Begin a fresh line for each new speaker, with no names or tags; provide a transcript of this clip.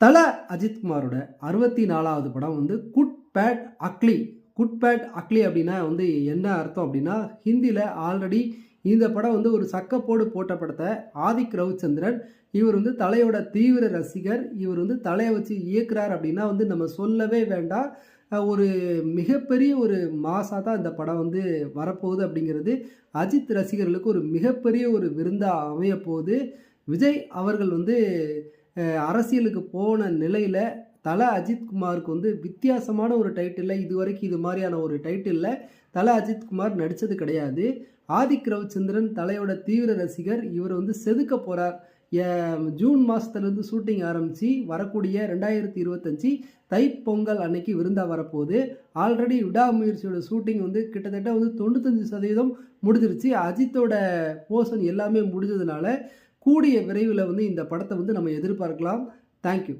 தல அஜித்குமாரோட அறுபத்தி நாலாவது படம் வந்து good bad ugly. Good bad ugly அப்படின்னா வந்து என்ன அர்த்தம் அப்படின்னா ஹிந்தியில் ஆல்ரெடி இந்த படம் வந்து ஒரு சக்கப்போடு போட்ட படத்தை ஆதிக் ரவிச்சந்திரன் இவர் வந்து தலையோட தீவிர ரசிகர் இவர் வந்து தலையை வச்சு இயக்குறார் அப்படின்னா வந்து நம்ம சொல்லவே வேண்டாம். ஒரு மிகப்பெரிய ஒரு மாசாக தான் இந்த படம் வந்து வரப்போகுது அப்படிங்கிறது. அஜித் ரசிகர்களுக்கு ஒரு மிகப்பெரிய ஒரு விருந்தாக அமையப்போகுது. விஜய் அவர்கள் வந்து அரசியலுக்கு போன நிலையில் தல அஜித்குமாருக்கு வந்து வித்தியாசமான ஒரு டைட்டிலில் இது வரைக்கும் இது மாதிரியான ஒரு டைட்டிலில் தல அஜித்குமார் நடித்தது கிடையாது. ஆதிக் ரவிச்சந்திரன் தலையோட தீவிர ரசிகர் இவர் வந்து செதுக்க போகிறார் ஜூன் மாதத்துலேருந்து ஷூட்டிங் ஆரம்பித்து வரக்கூடிய ரெண்டாயிரத்தி இருபத்தஞ்சி தைப்பொங்கல் அன்னைக்கு விருந்தா வரப்போகுது. ஆல்ரெடி விடாமுயற்சியோட ஷூட்டிங் வந்து கிட்டத்தட்ட வந்து தொண்ணூத்தஞ்சு சதவீதம் முடிஞ்சிருச்சு. அஜித்தோட போர்ஷன் எல்லாமே முடிஞ்சதுனால கூடிய விரைவில் வந்து இந்த படத்தை வந்து நம்ம எதிர்பார்க்கலாம். தேங்க்யூ